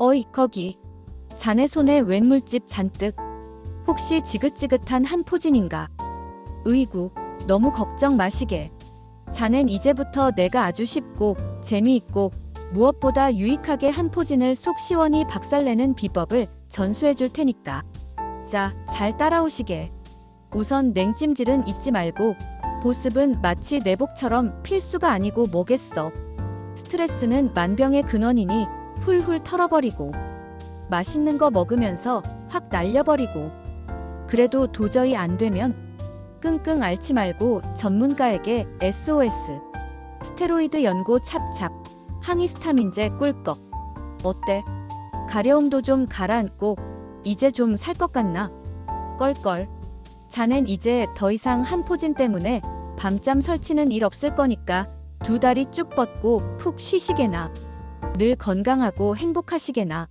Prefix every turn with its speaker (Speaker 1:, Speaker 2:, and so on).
Speaker 1: 어이, 거기. 자네 손에 웬 물집 잔뜩. 혹시 지긋지긋한 한 포진인가? 으이구, 너무 걱정 마시게. 자넨 이제부터 내가 아주 쉽고 재미있고 무엇보다 유익하게 한 포진을 속 시원히 박살내는 비법을 전수해 줄 테니까. 자, 잘 따라오시게. 우선 냉찜질은 잊지 말고 보습은 마치 내복처럼 필수가 아니고 뭐겠어. 스트레스는 만병의 근원이니 훌훌 털어버리고 맛있는 거 먹으면서 확 날려버리고 그래도 도저히 안 되면 끙끙 앓지 말고 전문가에게 SOS 스테로이드 연고 찹찹 항히스타민제 꿀꺽 어때? 가려움도 좀 가라앉고 이제 좀 살 것 같나? 껄껄 자넨 이제 더 이상 한 포진 때문에 밤잠 설치는 일 없을 거니까 두 다리 쭉 뻗고 푹 쉬시게나 늘 건강하고 행복하시게나